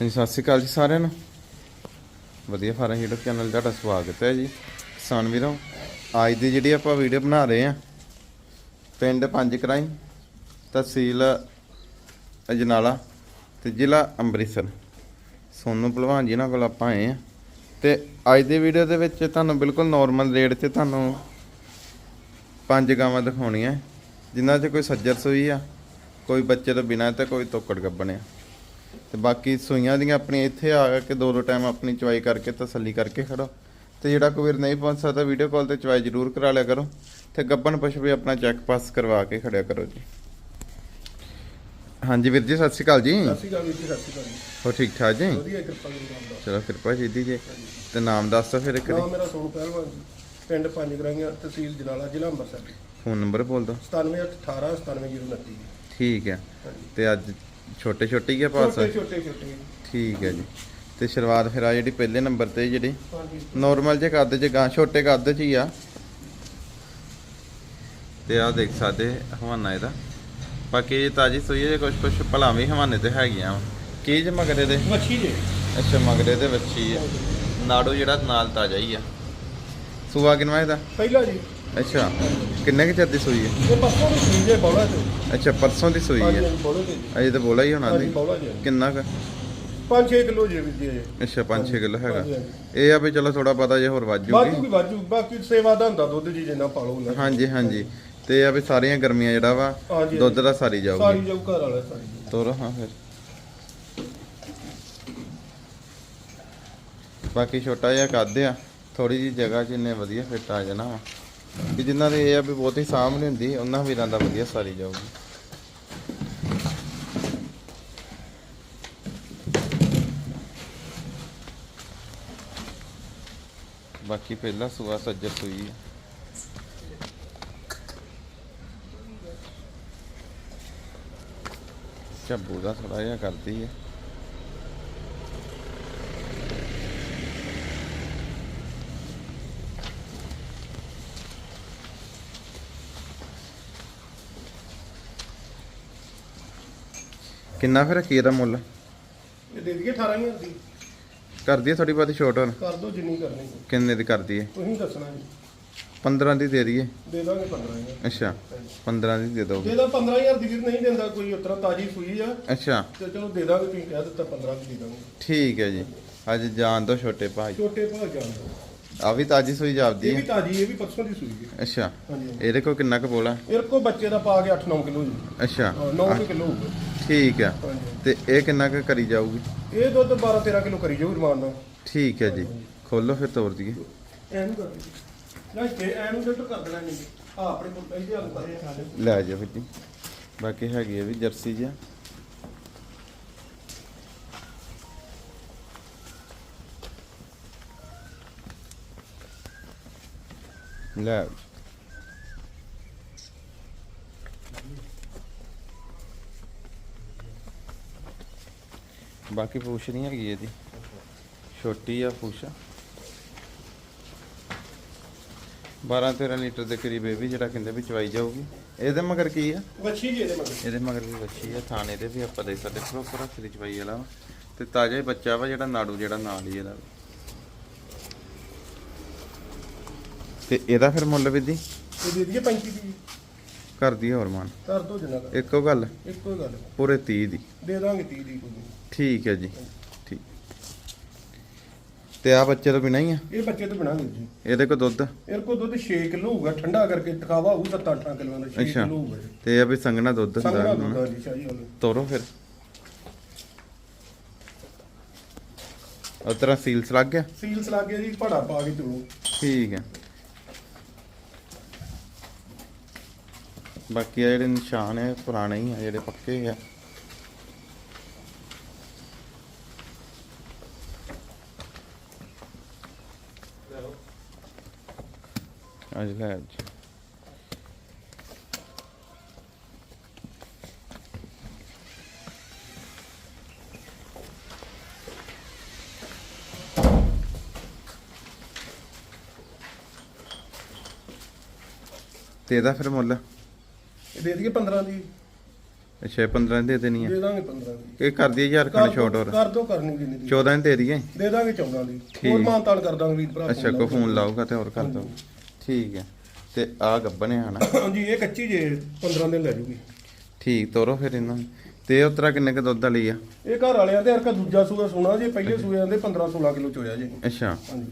ਹਾਂਜੀ, ਸਤਿ ਸ਼੍ਰੀ ਅਕਾਲ ਜੀ ਸਾਰਿਆਂ ਨੂੰ। ਵਧੀਆ ਫਾਰਮ YouTube ਚੈਨਲ ਤੁਹਾਡਾ ਸਵਾਗਤ ਹੈ ਜੀ। ਕਿਸਾਨ ਵੀਰੋ, ਅੱਜ ਦੀ ਜਿਹੜੀ ਆਪਾਂ ਵੀਡੀਓ ਬਣਾ ਰਹੇ ਆ ਪਿੰਡ ਪੰਜ ਕਰਾਈ, ਤਹਿਸੀਲ ਅਜਨਾਲਾ ਤੇ ਜ਼ਿਲ੍ਹਾ ਅੰਮ੍ਰਿਤਸਰ। ਸੋਨੂ ਭਲਵਾਨ ਜੀ ਨਾਲ ਕੋਲ ਆਪਾਂ ਆਏ ਆ ਤੇ ਅੱਜ ਦੀ ਵੀਡੀਓ ਦੇ ਵਿੱਚ ਤੁਹਾਨੂੰ ਬਿਲਕੁਲ ਨਾਰਮਲ ਰੇਟ 'ਚ ਤੁਹਾਨੂੰ ਪੰਜ ਗਾਵਾਂ ਦਿਖਾਉਣੀਆਂ। ਜਿਨ੍ਹਾਂ 'ਚ ਕੋਈ ਸੱਜਰ ਸੂਈ ਆ, ਕੋਈ ਬੱਚੇ ਤੋਂ ਬਿਨਾਂ ਤੇ ਕੋਈ ਤੋਕੜ ਗੱਬਣ ਆ। ਤੇ ਬਾਕੀ ਸੂਈਆਂ ਦੀਆਂ ਆਪਣੀ ਇੱਥੇ ਆ ਕੇ ਦੋ ਦੋ ਟਾਈਮ ਆਪਣੀ ਚਵਾਈ ਕਰਕੇ ਤਸੱਲੀ ਕਰਕੇ ਖੜੋ। ਤੇ ਜਿਹੜਾ ਕੋਈ ਵੀਰ ਨਹੀਂ ਪਹੁੰਚ ਸਕਦਾ ਵੀਡੀਓ ਕਾਲ ਤੇ ਚਵਾਈ ਜ਼ਰੂਰ ਕਰਾ ਲਿਆ ਕਰੋ। ਤੇ ਗੱਬਣ ਪਸ਼ੂ ਵੀ ਆਪਣਾ ਚੈੱਕ ਪਾਸ ਕਰਵਾ ਕੇ ਖੜਿਆ ਕਰੋ ਜੀ। ਹਾਂਜੀ ਵੀਰ ਜੀ ਸਤਿ ਸ਼੍ਰੀ ਅਕਾਲ ਜੀ। ਸਤਿ ਸ਼੍ਰੀ ਅਕਾਲ ਵੀਰ ਜੀ ਸਤਿ ਸ਼੍ਰੀ ਅਕਾਲ ਜੀ। ਹੋ ਠੀਕ ਠਾਕ ਜੀ? ਵਧੀਆ ਕਿਰਪਾ ਗੁਰੂ ਦਾ ਚਲੋ ਕਿਰਪਾ ਜੀ ਦੀ ਜੀ। ਤੇ ਨਾਮ ਦੱਸ ਫਿਰ ਇੱਕ ਨਾਮ ਮੇਰਾ ਸੋਨੂ ਪਹਿਲਵਾਨ ਜੀ। ਪਿੰਡ ਪੰਜ ਗਰਾਈਆਂ ਤਹਿਸੀਲ ਜਨਾਲਾ ਜ਼ਿਲ੍ਹਾ ਅੰਮ੍ਰਿਤਸਰ ਫੋਨ ਨੰਬਰ ਬੋਲ ਦਿਓ। 9718 97029 ਠੀਕ ਹੈ। ਤੇ ਅੱਜ ਛੋਟੇ ਛੋਟੇ ਹੀ ਆ ਪਾਸ? ਛੋਟੇ ਛੋਟੇ ਛੋਟੇ। ਠੀਕ ਹੈ ਜੀ। ਤੇ ਸ਼ੁਰੂਆਤ ਫਿਰ ਆ ਜਿਹੜੀ ਪਹਿਲੇ ਨੰਬਰ ਤੇ ਜਿਹੜੀ? ਨਾਰਮਲ ਜੇ ਕੱਦ ਚ ਗਾਂ ਛੋਟੇ ਕੱਦ ਚ ਹੀ ਆ। ਤੇ ਆ ਦੇਖ ਸਕਦੇ ਹਵਾਨਾ ਇਹਦਾ। ਬਾਕੀ ਇਹ ਤਾਜੀ ਸੋਈ ਹੈ ਕੁਝ ਕੁਝ ਭਲਾ ਵੀ ਹਵਾਨੇ ਤੇ ਹੈਗੀਆਂ। ਕੀ ਜੇ ਮਗਰੇ ਦੇ? ਮੱਛੀ ਜੇ। ਅੱਛਾ ਮਗਰੇ ਦੇ ਵੱਛੀ ਆ। ਨਾੜੂ ਜਿਹੜਾ ਨਾਲ ਤਾਜ਼ਾ ਹੀ ਆ। ਸੂਆ ਕਿਨਵਾ ਇਹਦਾ? ਪਹਿਲਾ ਜੀ। ਅੱਛਾ। ਕਿੰਨੇ ਕਿ ਚਿਰ ਦੀ ਸੂਈ ਹੈ? ਇਹ ਪਰਸੋਂ ਦੀ ਸੂਈ ਜੇ ਬੌਲਾ ਤੇ ਅੱਛਾ ਪਰਸੋਂ ਦੀ ਸੂਈ ਹੈ। ਹਾਂਜੀ, ਬੌਲੇ ਤੇ ਜੀ। ਅਜੇ ਤਾਂ ਬੋਲਾ ਹੀ ਹੋਣਾ ਹਾਂਜੀ ਸੀ ਬੌਲਾ ਜੀ। ਕਿੰਨਾ ਕੁ? 5-6 ਕਿਲੋ ਜੇ ਵੀਰ ਜੀ ਇਹ ਅੱਛਾ 5-6 ਕਿਲੋ ਹੈਗਾ। ਹਾਂਜੀ। ਇਹ ਆ ਵੀ ਚਲੋ ਥੋੜਾ ਪਤਾ ਜੇ ਹੋਰ ਵੱਜ ਵਾਧੂ ਜੂਗੀ। ਵੀ ਵਾਧੂ ਬਾਕੀ ਸੇਵਾ ਦਾ ਹੁੰਦਾ ਦੁੱਧ ਜੀ ਜਿੰਨਾ ਪਾਲੋ ਉਹਨਾਂ ਹਾਂਜੀ ਹਾਂਜੀ। ਤੇ ਇਹ ਆ ਵੀ ਸਾਰੀਆਂ ਗਰਮੀਆਂ ਜਿਹੜਾ ਵਾ ਹਾਂਜੀ, ਦੁੱਧ ਦਾ ਸਾਰੀ ਸਾਰੀ ਜਾਊਗੀ ਜਾਊ ਘਰ ਵਾਲਾ ਸਾਰੀ ਤੋਰੋ ਹਾਂ ਫਿਰ। ਬਾਕੀ ਛੋਟਾ ਜਿਹਾ ਕੱਦ ਆ। ਥੋੜੀ ਜੀ ਜਗ੍ਹਾ 'ਚ ਇੰਨੇ ਵਧੀਆ ਫਿੱਟ ਆ ਜਾਣਾ ਵਾ। ਕਿ ਜਿਨ੍ਹਾਂ ਦੇ ਇਹ ਆ ਵੀ ਬਹੁਤੀ ਸਾਂਭ ਨਹੀਂ ਹੁੰਦੀ, ਉਹਨਾਂ ਵੀਰਾਂ ਦਾ ਵਧੀਆ ਸਾਰੀ ਜਾਊਗੀ। ਬਾਕੀ ਪਹਿਲਾ ਸੂਆ ਸੱਜਰ ਸੂਈ ਆ। ਝੱਬੂ ਦਾ ਥੋੜਾ ਜਿਹਾ ਕਰਦੀ ਹੈ ਕਿੰਨਾ ਫਿਰ ਕੀ ਦਾ ਮੁੱਲ? ਇਹ ਦੇ ਦਈਏ 18000 ਦੀ। ਕਰਦੀ ਹੈ ਥੋੜੀ ਬਹੁਤੀ ਛੋਟ ਹੁਣ। ਕਰ ਦੋ ਜਿੰਨੀ ਕਰਨੀ ਹੈ। ਕਿੰਨੇ ਦੀ ਕਰਦੀ ਹੈ ਤੁਸੀਂ ਦੱਸਣਾ ਜੀ। 15 ਦੀ ਦੇ ਦਈਏ। ਦੇ ਦਾਂਗੇ 15000 ਅੱਛਾ 15 ਦੀ ਦੇ ਦੋਗੇ ਦੇ ਦਾ 15000 ਦੀ ਨਹੀਂ ਦਿੰਦਾ ਕੋਈ ਉਤਰਾ ਤਾਜੀ ਸੂਈ ਆ। ਅੱਛਾ। ਤੇ ਚਲੋ ਦੇ ਦਾਂਗੇ ਤੁਸੀਂ ਕਹਿ ਦਿੱਤਾ 15 ਦੀ ਦੇ ਦਾਂਗੇ। ਠੀਕ ਹੈ ਜੀ। ਅੱਜ ਜਾਣ ਦੋ ਛੋਟੇ ਭਾਈ ਛੋਟੇ ਭਾਅ ਜਾਣ ਦਿਓ। ਆ ਵੀ ਤਾਜੀ ਸੂਈ ਜਾਪਦੀ ਇਹ ਵੀ ਹੈ ਤਾਜੀ ਇਹ ਵੀ ਪਰਸੋਂ ਦੀ ਸੂਈ ਹੈ। ਅੱਛਾ। ਇਹਦੇ ਕੋਲ ਕਿੰਨਾ ਕੁ ਬੋਲਾ ਇਹ ਕੋ ਬੱਚੇ ਦਾ ਪਾ ਕੇ 8-9 ਕਿਲੋ ਜੀ। ਅੱਛਾ। 9 ਕਿਲੋ ਹੋਊਗਾ। ਠੀਕ ਆ। ਹਾਂਜੀ। ਤੇ ਇਹ ਕਿੰਨਾ ਕੁ ਕਰੀ ਜਾਊਗੀ? ਇਹ ਦੁੱਧ 12-13 ਕਿਲੋ ਕਰੀ ਜਾਊ ਰਮਾਨ ਨਾਲ ਠੀਕ ਹੈ ਜੀ। ਖੋਲੋ ਫਿਰ ਤੋਰ ਦਈਏ। ਐਨੂੰ ਕਰ ਦੇ ਨਾ ਤੇ ਐਨੂੰ ਜੱਟ ਕਰ ਦੇਣਾ ਨਹੀਂ। ਆ ਆਪਣੇ ਕੋਲ ਇਹਦੇ ਹੱਲ ਕਰ ਲੈ ਜਾ ਫਿਰ ਜੀ। ਬਾਕੀ ਹੈਗੀ ਆ ਵੀ ਜਰਸੀ ਜਿਹਾ। ਲੈ। ਬਾਕੀ ਪੂਛ ਨਹੀਂ ਹੈਗੀ ਇਹਦੀ। ਛੋਟੀ ਆ ਪੂਛ। 12 13 ਲੀਟਰ ਦੇ ਕਰੀਬ ਇਹ ਵੀ ਜਿਹੜਾ ਕਹਿੰਦੇ ਵੀ ਚਵਾਈ ਜਾਊਗੀ। ਇਹਦੇ ਮਗਰ ਕੀ ਆ? ਵੱਛੀ ਜੀ ਇਹਦੇ ਮਗਰ। ਇਹਦੇ ਮਗਰ ਵੀ ਬੱਚੀ ਆ ਥਾਣੇ ਦੇ ਵੀ ਆਪਾਂ ਦੇਖ ਸਕਦੇ ਪ੍ਰੋਪਰ ਹੱਥ ਦੀ ਚਵਾਈ ਵਾਲਾ। ਤੇ ਤਾਜ਼ਾ ਹੀ ਬੱਚਾ ਵਾ ਜਿਹੜਾ ਨਾੜੂ ਜਿਹੜਾ ਨਾਲ ਹੀ ਇਹਦਾ। ਤੇ ਇਹਦਾ ਫਿਰ ਮੁੱਲ ਵੀ ਦੀ? ਇਹ ਦੇ ਦਈਏ 35 ਦੀ। ਕਰਦੀ ਹੋਰ ਮਾਨ ਕਰ ਦੋ ਜਿੰਨਾ ਕਰ ਇੱਕੋ ਗੱਲ? ਇੱਕੋ ਗੱਲ। ਪੂਰੇ 30 ਦੀ। ਦੇ ਦਾਂਗੇ 30 ਦੀ ਕੋਈ। ਠੀਕ ਹੈ ਜੀ। ਠੀਕ। ਤੇ ਆ ਬੱਚੇ ਤੋਂ ਬਿਨਾਂ ਹੀ ਆ? ਇਹ ਬੱਚੇ ਤੋਂ ਬਿਨਾਂ ਜੀ। ਇਹਦੇ ਕੋ ਦੁੱਧ? ਇਹਦੇ ਕੋਲ ਦੁੱਧ 6 ਕਿਲੋ ਹੋਊਗਾ। ਠੰਡਾ ਕਰਕੇ ਟਕਾਵਾ ਹੋਊ 7-8 ਕਿਲੋ ਦਾ 6 ਅੱਛਾ। ਕਿਲੋ ਹੋਊਗਾ ਤੇ ਆ ਵੀ ਦੁੱਧ ਹੁੰਦਾ ਸੰਗਣਾ। ਦੁੱਧ ਦੀ ਉਹਨੂੰ ਤੋਰੋ ਫਿਰ। ਉਤਰਾ ਸੀਲਸ ਲੱਗ ਗਿਆ? ਸੀਲਸ ਲੱਗ ਗਿਆ ਜੀ ਪੜਾ ਪਾ ਕੇ ਚਲੋ ਠੀਕ ਹੈ। ਬਾਕੀ ਆ ਜਿਹੜੇ ਨਿਸ਼ਾਨ ਹੈ ਪੁਰਾਣੇ ਹੀ ਆ, ਜਿਹੜੇ ਪੱਕੇ ਆ। ਅੱਜ ਲੈ ਅੱਜ। ਤੇ ਇਹਦਾ ਫਿਰ ਮੁੱਲ? ਇਹ ਦੇ ਦਈਏ 15 ਦੀ। ਅੱਛਾ ਇਹ 15 ਦੇ ਦੇਣੀ ਆ। ਦੇ ਦਾਂਗੇ 15 ਦੀ। ਇਹ ਕਰ ਦਈਏ ਯਾਰ ਛੋਟ ਹੋਰ। ਕਰ ਦੋ ਕਰਨੀ ਜਿੰਨੀ ਦੀ। 14 ਦੇ ਦਈਏ। ਦੇ ਦਾਂਗੇ 14 ਦੀ। ਹੋਰ ਮਾਨਤਾਨ ਕਰ ਦਾਂਗੇ ਵੀਰ ਭਰਾ ਅੱਛਾ ਕੋ ਫੋਨ ਲਾਊਗਾ ਤੇ ਹੋਰ ਕਰ ਦੋ। ਠੀਕ ਹੈ ਤੇ ਆ ਗੱਬਨ ਹੈ ਹਨਾ ਹਾਂਜੀ ਇਹ ਕੱਚੀ ਜੇ 15 ਦਿਨ ਲੈ ਜੂਗੀ। ਠੀਕ ਤੋਰੋ ਫਿਰ ਇਹਨਾਂ। ਤੇ ਉਹ ਤਰ੍ਹਾਂ ਕਿੰਨੇ ਕ ਦੁੱਧ ਵਾਲੀ ਆ? ਇਹ ਘਰ ਵਾਲਿਆਂ ਦੇ ਹਰਕਾ ਦੂਜਾ ਸੂਆ ਸੋਨਾ ਜੇ ਪਹਿਲੇ ਸੂਏ ਆਂਦੇ 15 16 ਕਿਲੋ ਚੋਇਆ ਜੇ। ਅੱਛਾ। ਹਾਂਜੀ।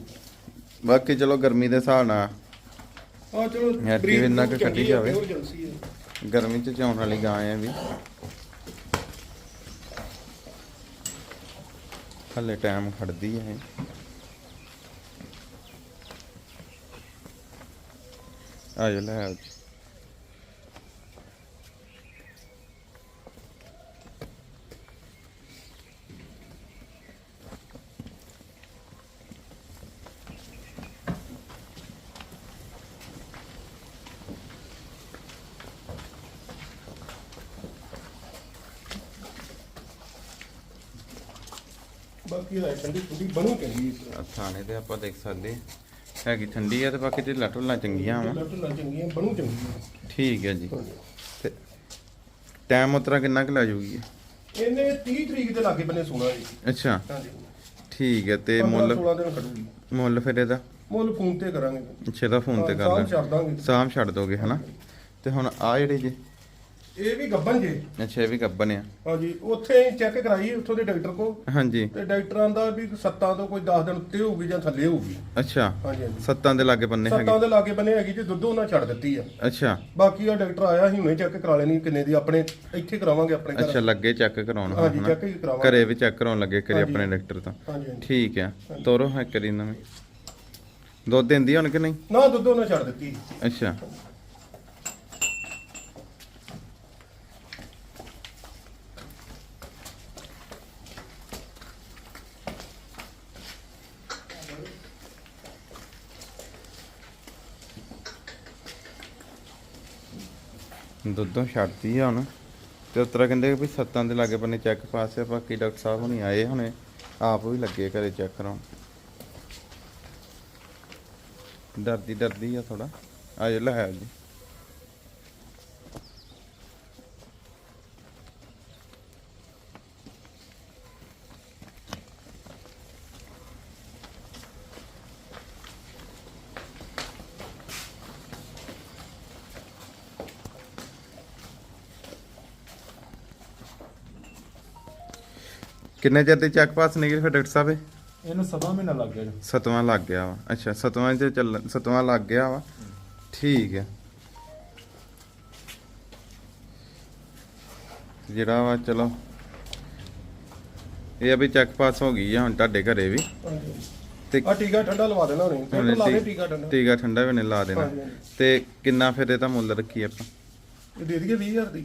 ਬਾਕੀ ਚਲੋ ਗਰਮੀ ਦੇ ਹਿਸਾਬ ਨਾਲ ਆ ਚਲੋ ਜਿਵੇਂ ਇੰਨਾ ਕੁ ਕੱਢੀ ਜਾਵੇ। ਗਰਮੀ ਚ ਚਾਉਣ ਵਾਲੀ ਗਾਂ ਆ ਵੀ। ਹਲੇ ਟਾਈਮ ਖੜਦੀ ਹੈ ਇਹ। ਲੈ ਆਓ ਠੰਡੀ ਠੰਡੀ ਬਣੂ ਆਹ ਥਾਣੇ ਤੇ ਆਪਾਂ ਦੇਖ ਸਕਦੇ ਹਾਂ। ਹੈਗੀ ਠੰਡੀ ਆ ਤੇ ਬਾਕੀ ਢਿੱਲਾ ਢੁੱਲਾ ਚੰਗੀਆਂ ਵਾ। ਲੱਟ ਲਾ ਚੰਗੀਆਂ ਬਣੂ ਚੰਗੀਆਂ। ਠੀਕ ਹੈ ਜੀ। ਤੇ ਟਾਈਮ ਉਤਰਾ ਕਿੰਨਾ ਕੁ ਲੈ ਜਾਊਗੀ ਇਹਨੇ 30 ਤਰੀਕ ਦੇ ਲਾਗੇ ਬੰਨੇ ਸੋਨਾ ਜੀ ਅੱਛਾ। ਹਾਂਜੀ। ਠੀਕ ਹੈ ਤੇ 15 ਮੁੱਲ? 16 ਦਿਨ ਕੱਢੂਗੀ ਮੁੱਲ ਫਿਰ ਇਹਦਾ? ਮੁੱਲ ਫੋਨ ਤੇ ਕਰਾਂਗੇ। ਅੱਛੇ ਦਾ ਫੋਨ ਤੇ ਕਰ ਸਾਂਭ ਲੈ ਛੱਡ ਦਾਂਗੇ। ਸਾਮ ਛੱਡ ਦੋਗੇ ਹਨਾ? ਤੇ ਹੁਣ ਆ ਜਿਹੜੇ ਜੀ ਇਹ ਵੀ ਗੱਬਨ ਜੇ ਅੱਛਾ ਇਹ ਵੀ ਗੱਬਨ ਆ। ਹਾਂਜੀ ਉੱਥੇ ਚੈੱਕ ਕਰਾਈ ਉੱਥੋਂ ਦੇ ਡਾਕਟਰ ਕੋ ਹਾਂਜੀ। ਤੇ ਡਾਕਟਰਾਂ ਦਾ ਵੀ ਸੱਤਾਂ ਤੋਂ ਕੋਈ 10 ਦਿਨ ਉੱਤੇ ਹੋਊਗੀ ਜਾਂ ਥੱਲੇ ਹੋਊਗੀ। ਅੱਛਾ। ਹਾਂਜੀ ਹਾਂਜੀ। ਸੱਤਾਂ ਦੇ ਲਾਗੇ ਬੰਨੇ ਸੱਤਾਂ ਹੈਗੇ। ਦੇ ਲਾਗੇ ਬੰਨੇ ਹੈਗੀ ਜੇ ਦੁੱਧ ਉਹਨਾਂ ਛੱਡ ਦਿੱਤੀ ਆ। ਅੱਛਾ। ਬਾਕੀ ਆ ਡਾਕਟਰ ਆਇਆ ਸੀ ਹੁਣੇ ਚੈੱਕ ਕਰਾ ਲੈਣੀ ਕਿੰਨੇ ਦੀ ਆਪਣੇ ਇੱਥੇ ਕਰਾਵਾਂਗੇ ਆਪਣੇ ਅੱਛਾ ਘਰ ਲੱਗੇ ਚੈੱਕ ਕਰਾਉਣ ਹਾਂਜੀ ਹਨਾ। ਚੈੱਕ ਹੀ ਕਰਾਵਾਂਗੇ। ਘਰੇ ਵੀ ਚੈੱਕ ਕਰਾਉਣ ਲੱਗੇ ਕਰੇ ਹਾਂਜੀ। ਆਪਣੇ ਡਾਕਟਰ ਤੋਂ। ਹਾਂਜੀ ਹਾਂਜੀ। ਠੀਕ ਆ। ਤੋਰੋ ਹੈ ਕਰੀ ਨਵੇਂ ਦੁੱਧ ਦਿੰਦੀ ਹੁਣ ਕਿ ਨਹੀਂ? ਨਾ ਦੁੱਧ ਉਹਨਾਂ ਛੱਡ ਦਿੱਤੀ। ਅੱਛਾ। ਦੁੱਧੋਂ ਛੱਡਤੀ ਆ ਹੁਣ। ਤੇ ਉਤਰਾ ਕਹਿੰਦੇ ਵੀ ਸੱਤਾਂ ਦੇ ਲਾਗੇ ਬੰਨੇ ਚੈੱਕ ਪਾਸ ਆ, ਬਾਕੀ ਡਾਕਟਰ ਸਾਹਿਬ ਹੁਣੀ ਆਏ ਹੁਣੇ, ਆਪ ਵੀ ਲੱਗੇ ਘਰੇ ਚੈੱਕ ਕਰਾਉਣ। ਡਰਦੀ ਡਰਦੀ ਆ ਥੋੜਾ ਆਜੋ, ਲੈ ਆਓ ਜੀ। ਕਿੰਨੇ ਚਿਰ ਦੀ ਚੈੱਕ ਪਾਸ ਨਿਕਲੀ ਫਿਰ ਡਾਕਟਰ ਸਾਹਿਬ ਇਹ? ਇਹਨੂੰ ਸਵਾ ਮਹੀਨਾ ਲੱਗ ਗਿਆ ਜੀ। ਸਤਵਾਂ ਲੱਗ ਗਿਆ ਵਾ। ਅੱਛਾ ਸਤਵਾਂ ਚ ਚੱਲ ਸਤਵਾਂ ਲੱਗ ਗਿਆ ਵਾ। ਠੀਕ ਹੈ। ਜਿਹੜਾ ਵਾ ਚਲੋ। ਇਹ ਆ ਵੀ ਚੈੱਕ ਪਾਸ ਹੋ ਗਈ ਆ ਹੁਣ ਤੁਹਾਡੇ ਘਰੇ ਵੀ। ਤੇ ਆ ਟੀਕਾ ਠੰਡਾ ਲਵਾ ਦੇਣਾ ਉਹਨੇ। ਹੁਣੇ ਲਾ ਦੇ ਟੀਕਾ ਠੰਡਾ। ਟੀਕਾ ਠੰਡਾ ਵੀ ਨੇ ਲਾ ਦੇਣਾ। ਹਾਂਜੀ, ਹਾਂਜੀ। ਤੇ ਕਿੰਨਾ ਫਿਰ ਇਹਦਾ ਮੁੱਲ ਰੱਖੀ ਆਪਾਂ? ਇਹ ਦੇ ਦਈਏ 20000 ਦੀ।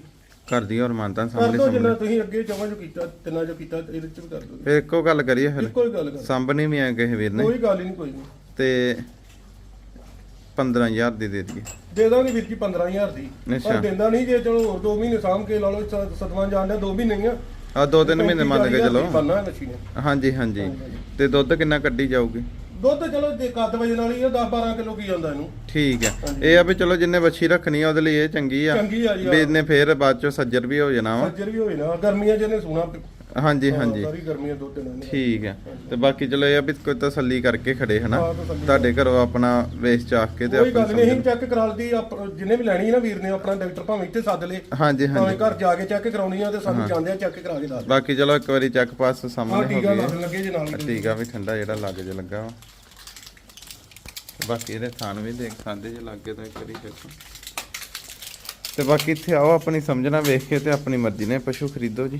ਘਰ ਦੀ ਔਰ ਮਾਨਤਾ ਕਰ ਸਾਹਮਣੇ ਦੋ ਜਿੰਨਾ ਸਾਹਮਣੇ। ਤੁਸੀਂ ਅੱਗੇ ਚਵਾਂ ਜੋ ਕੀਤਾ ਤਿੰਨਾਂ ਜੋ ਕੀਤਾ ਇਹਦੇ ਚ ਵੀ ਕਰ ਦੋ। ਫਿਰ ਇੱਕੋ ਗੱਲ ਕਰੀਏ ਫਿਰ। ਇੱਕੋ ਹੀ ਗੱਲ ਕਰ ਸਾਂਭਣੀ ਵੀ ਆ ਕਿਸੇ ਵੀਰ ਨੇ। ਕੋਈ ਗੱਲ ਹੀ ਨਹੀਂ ਕੋਈ ਨਹੀਂ। ਤੇ 15000 ਦੀ ਦੇ ਦਈਏ। ਦੇ ਦਾਂਗੇ ਵੀਰ ਜੀ 15000 ਦੀ। ਅੱਛਾ। ਪਰ ਦਿੰਦਾ ਨਹੀਂ ਜੇ ਚਲੋ 2 ਮਹੀਨੇ ਸਾਂਭ ਕੇ ਲਾ ਲਓ ਸ- ਸਤਵਾਂ ਜਾਣ ਦਾ 2 ਮਹੀਨੇ ਹੀ ਆ। ਆ ਦੋ ਤਿੰਨ ਮਹੀਨੇ ਮੰਨ ਕੇ ਚਲੋ ਹਾਂਜੀ ਹਾਂਜੀ। ਤੇ ਦੁੱਧ ਕਿੰਨਾ ਕੱਢੀ ਜਾਊਗੀ? ਦੁੱਧ ਚਲੋ ਦੇ ਕੱਦ ਵਜੇ ਨਾਲ ਹੀ 10 12 ਕਿਲੋ ਕੀ ਜਾਂਦਾ ਇਹਨੂੰ। ਠੀਕ ਹੈ। ਇਹ ਆ ਵੀ ਚਲੋ ਜਿੰਨੇ ਵੱਛੀ ਰੱਖਣੀ ਆ ਉਹਦੇ ਲਈ ਇਹ ਚੰਗੀ ਆ। ਚੰਗੀ ਆ ਜੀ, ਵੀ। ਇਹਨੇ ਫੇਰ ਬਾਅਦ ਚੋਂ ਸੱਜਰ ਵੀ ਹੋ ਜਾਣਾ ਵਾ। ਸੱਜਰ ਵੀ ਹੋਏ ਨਾ ਗਰਮੀਆਂ ਚ ਇਹਨੇ ਸੋਣਾ ਹਾਂਜੀ ਹਾਂਜੀ। ਸਾਰੀ ਗਰਮੀਆਂ ਦੋ ਤਿੰਨ ਨੇ ਠੀਕ ਹੈ। ਤੇ ਬਾਕੀ ਚਲੋ ਇਹ ਆ ਵੀ ਕੋਈ ਤਸੱਲੀ ਕਰਕੇ ਖੜੇ ਹਨਾ? ਤੁਹਾਡੇ ਘਰੋਂ ਆਪਣਾ ਵੇਚ ਚਾਖ ਕੇ ਤੇ ਕੋਈ ਗੱਲ ਨਹੀਂ ਚੈੱਕ ਕਰਾ ਲਦੀ ਜਿਹਨੇ ਵੀ ਲੈਣੀ ਹੈ ਨਾ ਵੀਰ ਨੇ ਆਪਣਾ ਡਾਕਟਰ ਭਾਵੇਂ ਇੱਥੇ ਸੱਦ ਲੇ। ਹਾਂਜੀ ਹਾਂਜੀ। ਘਰ ਜਾ ਕੇ ਚੈੱਕ ਕਰਾਉਣੀ ਆ ਤੇ ਸਾਨੂੰ ਜਾਂਦੇ ਆ ਚੈੱਕ ਕਰਾ ਕੇ ਦੱਸ ਬਾਕੀ ਚਲੋ ਇੱਕ ਵਾਰੀ ਚੈੱਕ ਪਾਸ ਆ ਸਾਹਮਣੇ ਹੋ ਗਿਆ ਲੱਗੇ ਜੇ ਨਾਲ ਹੀ। ਟੀਕਾ ਵੀ ਠੰਡਾ ਜਿਹੜਾ ਲੱਗ ਜੇ ਲੱਗਾ ਵਾ। ਬਾਕੀ ਇਹਦੇ ਥਾਨ ਵੀ ਦੇਖ ਸਕਦੇ ਜੇ ਲੱਗੇ ਤਾਂ ਇੱਕ ਵਾਰੀ ਚੈੱਕ ਤੇ ਬਾਕੀ ਇੱਥੇ ਆਓ ਆਪਣੀ ਸਮਝਣਾ ਵੇਖ ਕੇ ਤੇ ਆਪਣੀ ਮਰਜ਼ੀ ਨਾਲ ਪਸ਼ੂ ਖਰੀਦੋ ਜੀ।